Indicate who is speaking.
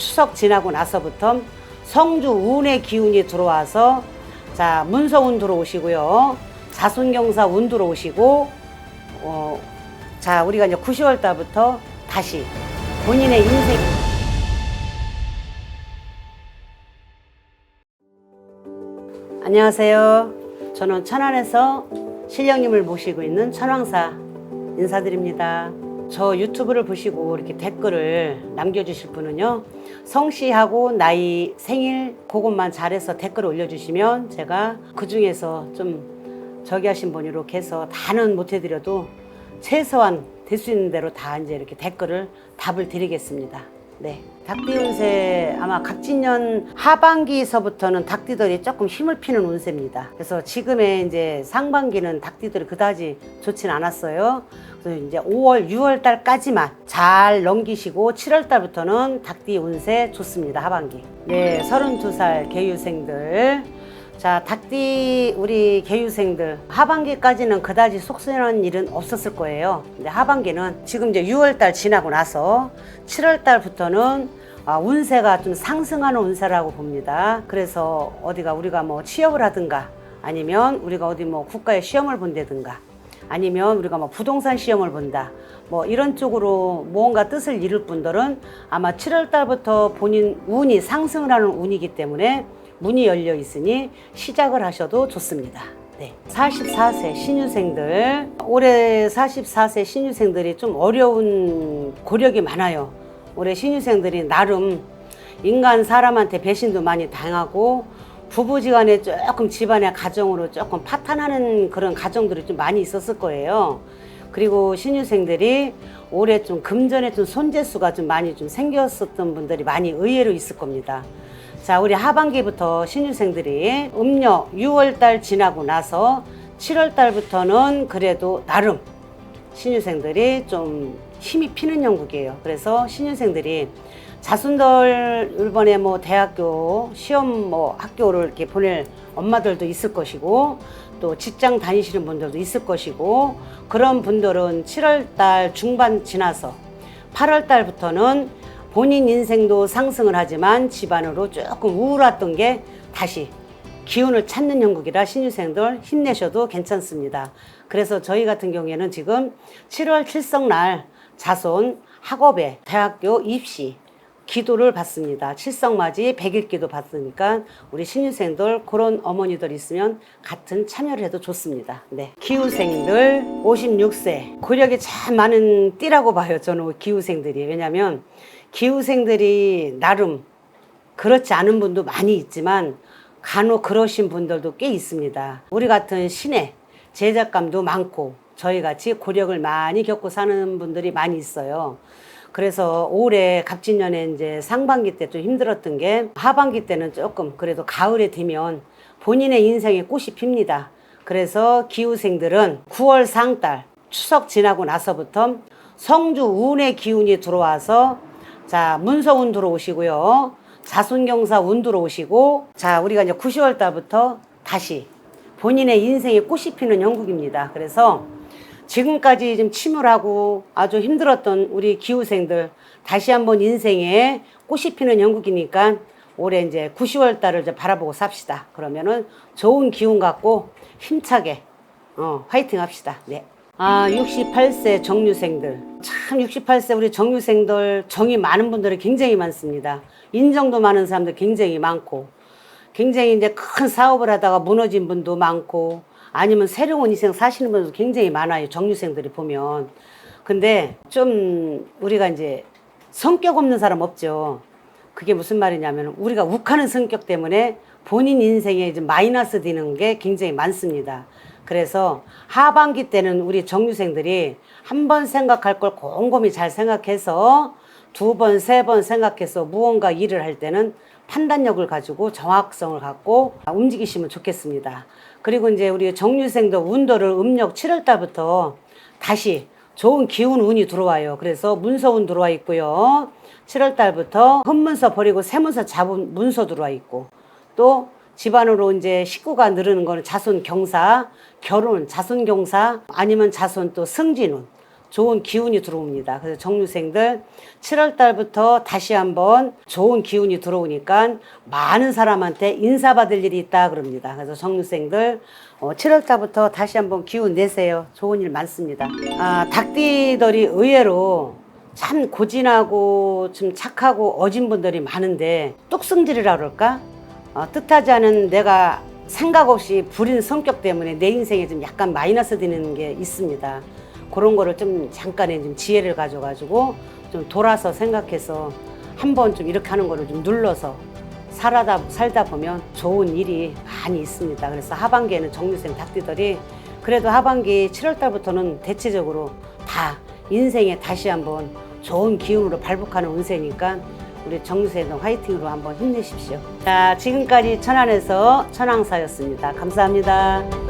Speaker 1: 추석 지나고 나서부터 성주 운의 기운이 들어와서 자 문서운 들어오시고요. 자손경사 운 들어오시고 어, 자 우리가 이제 9월 달부터 다시 본인의 인생 안녕하세요. 저는 천안에서 신령님을 모시고 있는 천왕사 인사드립니다. 저 유튜브를 보시고 이렇게 댓글을 남겨주실 분은요. 성씨하고 나이, 생일 그것만 잘해서 댓글을 올려주시면 제가 그 중에서 좀 저기 하신 분 이렇게 해서 다는 못해드려도 최소한 될 수 있는 대로 다 이제 이렇게 댓글을 답을 드리겠습니다. 네. 닭띠 운세 아마 갑진년 하반기서부터는 닭띠들이 조금 힘을 피는 운세입니다. 그래서 지금의 이제 상반기는 닭띠들이 그다지 좋진 않았어요. 그래서 이제 5월, 6월 달까지만 잘 넘기시고 7월 달부터는 닭띠 운세 좋습니다. 하반기. 네, 32살 개유생들. 자, 닭띠 우리 개유생들 하반기까지는 그다지 속쓰는 일은 없었을 거예요. 근데 하반기는 지금 이제 6월 달 지나고 나서 7월 달부터는 아, 운세가 좀 상승하는 운세라고 봅니다. 그래서 어디가 우리가 뭐 취업을 하든가 아니면 우리가 어디 뭐 국가의 시험을 본다든가 아니면 우리가 뭐 부동산 시험을 본다. 뭐 이런 쪽으로 무언가 뜻을 이룰 분들은 아마 7월 달부터 본인 운이 상승을 하는 운이기 때문에 문이 열려 있으니 시작을 하셔도 좋습니다. 네. 44세 신유생들 올해 44세 신유생들이 좀 어려운 고력이 많아요. 올해 신유생들이 나름 인간 사람한테 배신도 많이 당하고 부부지간에 조금 집안의 가정으로 조금 파탄하는 그런 가정들이 좀 많이 있었을 거예요. 그리고 신유생들이 올해 좀 금전에 좀 손재수가 좀 많이 좀 생겼었던 분들이 많이 의외로 있을 겁니다. 자, 우리 하반기부터 신유생들이 음력 6월 달 지나고 나서 7월 달부터는 그래도 나름 신유생들이 좀 힘이 피는 영국이에요. 그래서 신유생들이 자손들 이번에 뭐 대학교 시험 뭐 학교를 이렇게 보낼 엄마들도 있을 것이고 또 직장 다니시는 분들도 있을 것이고 그런 분들은 7월 달 중반 지나서 8월 달부터는 본인 인생도 상승을 하지만 집안으로 조금 우울했던 게 다시 기운을 찾는 형국이라 신유생들 힘내셔도 괜찮습니다. 그래서 저희 같은 경우에는 지금 7월 칠성날 자손 학업에 대학교 입시 기도를 받습니다. 칠성맞이 백일기도 받으니까 우리 신유생들 그런 어머니들 있으면 같은 참여를 해도 좋습니다. 네. 기후생들 56세 고력이 참 많은 띠라고 봐요. 저는 기후생들이 왜냐하면 기후생들이 나름 그렇지 않은 분도 많이 있지만 간혹 그러신 분들도 꽤 있습니다. 우리 같은 신의 제작감도 많고 저희 같이 고력을 많이 겪고 사는 분들이 많이 있어요. 그래서 올해 갑진년에 이제 상반기 때 좀 힘들었던 게 하반기 때는 조금 그래도 가을에 되면 본인의 인생의 꽃이 핍니다. 그래서 기후생들은 9월 상달 추석 지나고 나서부터 성주 운의 기운이 들어와서 자 문서운 들어오시고요. 자손경사 운 들어오시고 자 우리가 이제 9월 달부터 다시 본인의 인생의 꽃이 피는 형국입니다. 그래서 지금까지 좀 침울하고 아주 힘들었던 우리 기후생들 다시 한번 인생에 꽃이 피는 영국이니까 올해 이제 9, 월 달을 이제 바라보고 삽시다. 그러면은 좋은 기운 갖고 힘차게 어, 화이팅 합시다. 네. 아, 68세 정유생들. 참 68세 우리 정유생들 정이 많은 분들이 굉장히 많습니다. 인정도 많은 사람들 굉장히 많고 굉장히 이제 큰 사업을 하다가 무너진 분도 많고 아니면 새로운 인생 사시는 분도 굉장히 많아요. 정유생들이 보면. 근데 좀 우리가 이제 성격 없는 사람 없죠. 그게 무슨 말이냐면 우리가 욱하는 성격 때문에 본인 인생에 이제 마이너스 되는 게 굉장히 많습니다. 그래서 하반기 때는 우리 정유생들이 한 번 생각할 걸 곰곰이 잘 생각해서 두 번, 세 번 생각해서 무언가 일을 할 때는 판단력을 가지고 정확성을 갖고 움직이시면 좋겠습니다. 그리고 이제 우리 정유생도 운도를 음력 7월 달부터 다시 좋은 기운 운이 들어와요. 그래서 문서운 들어와 있고요. 7월 달부터 헛문서 버리고 새문서 잡은 문서 들어와 있고 또 집안으로 이제 식구가 늘는 거는 자손 경사, 결혼, 자손 경사 아니면 자손 또 승진운 좋은 기운이 들어옵니다. 그래서 정류생들 7월 달부터 다시 한번 좋은 기운이 들어오니까 많은 사람한테 인사받을 일이 있다 그럽니다. 그래서 정류생들 어, 7월 달부터 다시 한번 기운 내세요. 좋은 일 많습니다. 아, 닭띠들이 의외로 참 고진하고 좀 착하고 어진 분들이 많은데 뚝승질이라 그럴까? 어, 뜻하지 않은 내가 생각 없이 부린 성격 때문에 내 인생에 좀 약간 마이너스 되는 게 있습니다. 그런 거를 좀 잠깐의 좀 지혜를 가져가지고 좀 돌아서 생각해서 한번 좀 이렇게 하는 거를 좀 눌러서 살아다 살다 보면 좋은 일이 많이 있습니다. 그래서 하반기에는 정류생 닭띠들이 그래도 하반기 7월 달부터는 대체적으로 다 인생에 다시 한번 좋은 기운으로 발복하는 운세니까 우리 정유세는 화이팅으로 한번 힘내십시오. 자, 지금까지 천안에서 천왕사였습니다. 감사합니다.